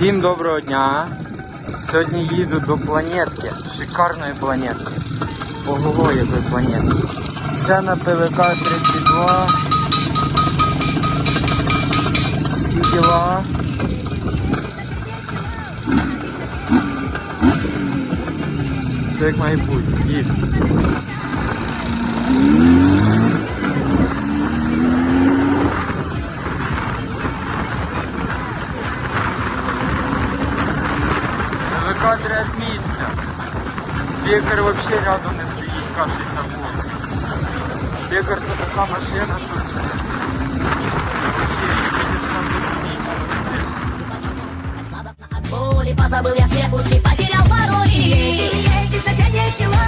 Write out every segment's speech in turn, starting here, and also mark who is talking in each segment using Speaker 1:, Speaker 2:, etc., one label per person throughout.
Speaker 1: Всім доброго дня! Сьогодні їду до планетки, шикарної планетки. Ого, планетки. Це на ПВК 32. Всі діла. Все як має бути. ВК треба з місця. Бекар взагалі рядом не стоїть, К-68. Бекар це така машина, що взагалі їдеш там зовсім місця.
Speaker 2: Сладостно от боли, позабыл я все пути, потерял пароли Едем, едем в соседнее село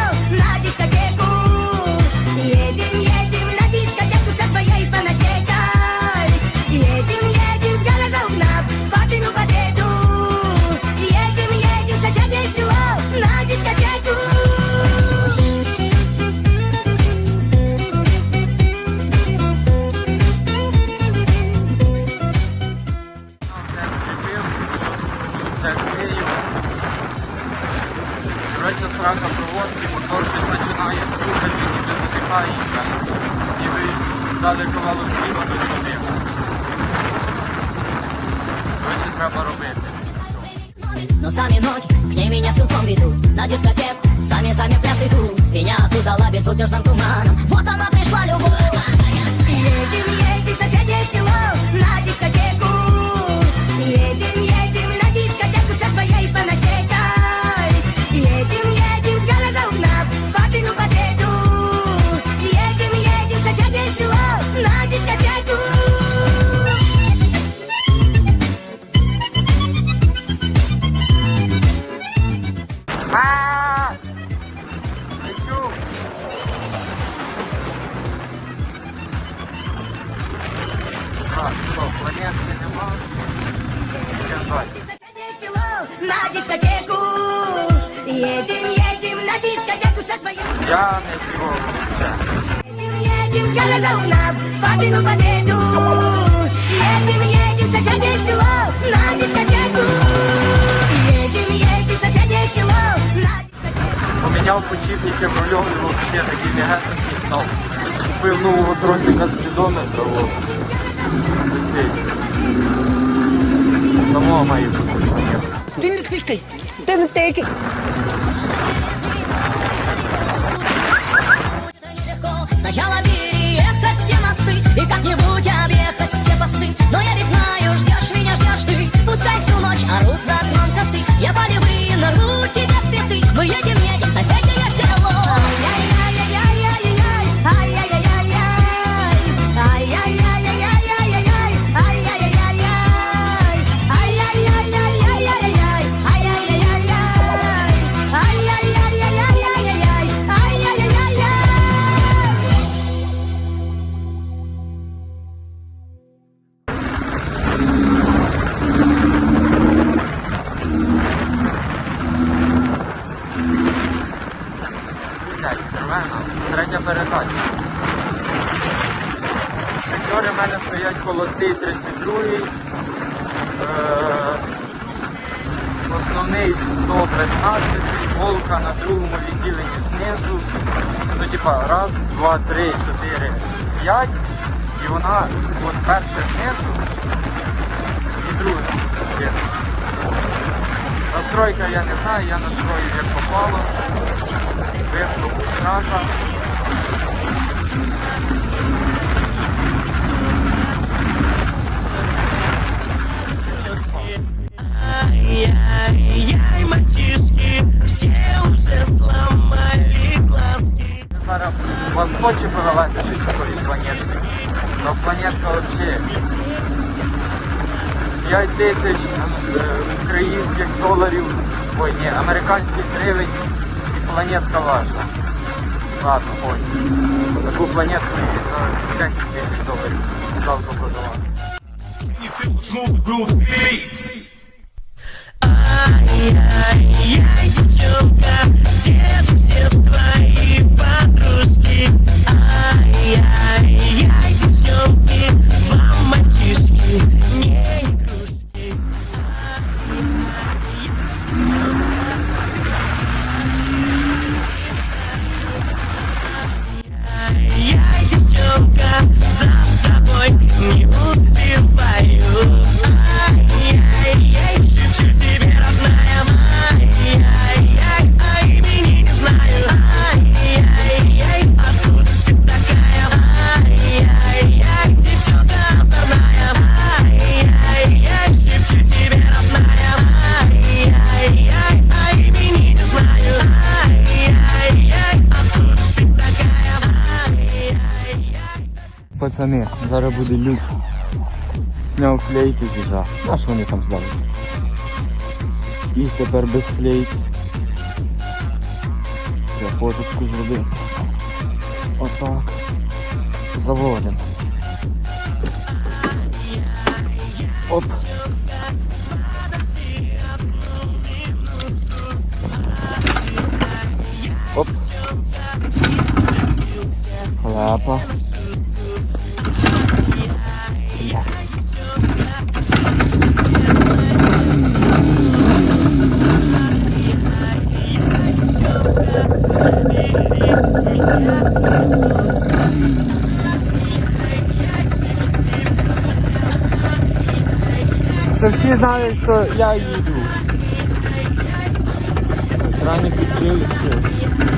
Speaker 1: Коротше, срака проводки, мотор щось починає стукати, ніби затикається. Ніби здалеку вало хліба до води. Коротше, треба робити.
Speaker 2: Но сами ноги к ней меня силком ведут На дискотеку сами-сами в пляс идут Меня оттуда безудержным туманом Вот она пришла любовь Едем, едем в соседнее село на дискотеку Едем, едем
Speaker 1: Так, планетки нема? Сказати.
Speaker 2: Едем в соседнее село на дискотеку Едем, едем на дискотеку со своей
Speaker 1: Я не співав.
Speaker 2: Едем, едем с гаража угнав папину победу Едем, едем в соседнее село на дискотеку Едем, едем в соседнее село на дискотеку
Speaker 1: Поміняв почіпники в рульом і взагалі такий мегасенький став. Купив нового тросика з спідометра. Тому бути.
Speaker 3: Ти не тикай! Ти не тикай!
Speaker 1: Шикьори в мене стоять холостий 32-й. Е, Основний 115, голка на другому відділенні знизу. Ну, типа, раз, два, три, чотири, п'ять. І вона от перша знизу і друга зверху. Настройка я не знаю, я настроїв як попало. Вимкнув срака. Повелася від такої планетки. Но планетка взагалі 5 тисяч е, українських доларів, ой, ні, американських гривень і планетка ваша. Ладно, ой. Таку планетку і за 10 тисяч доларів жалко продавати.
Speaker 3: Ай-яй-яй, девчонки,
Speaker 1: пацани, зараз буде люк. Сняв флейт і з'їжджав. А що вони там здали? І тепер без флейт. Я фоточку зробив. Отак. Заводимо. Оп. Оп. Лапа. Щоб всі знали, що я їду. Рані відкрив і все.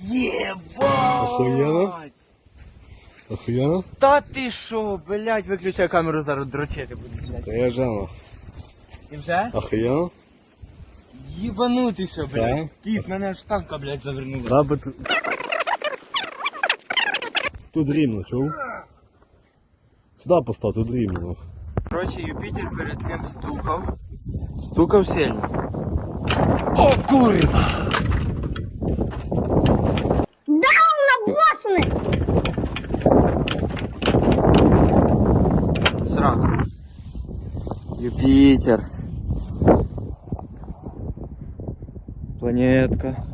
Speaker 1: Єбать!
Speaker 4: Охуєнно?
Speaker 1: Та ти що, блядь, виключай камеру зараз дрочити буду, блядь.
Speaker 4: Та я жано.
Speaker 1: І вже?
Speaker 4: Охуєнно?
Speaker 1: Їбанутися, блядь.
Speaker 4: Так.
Speaker 1: Кіт, мене аж танка, блядь, завернула.
Speaker 4: Да, би тут... Тут рівно, чув? Сюди постав, тут рівно.
Speaker 1: Короче, Юпітер перед цим стукав. Стукав сильно. О, курва! Срака. Юпітер. Планетка.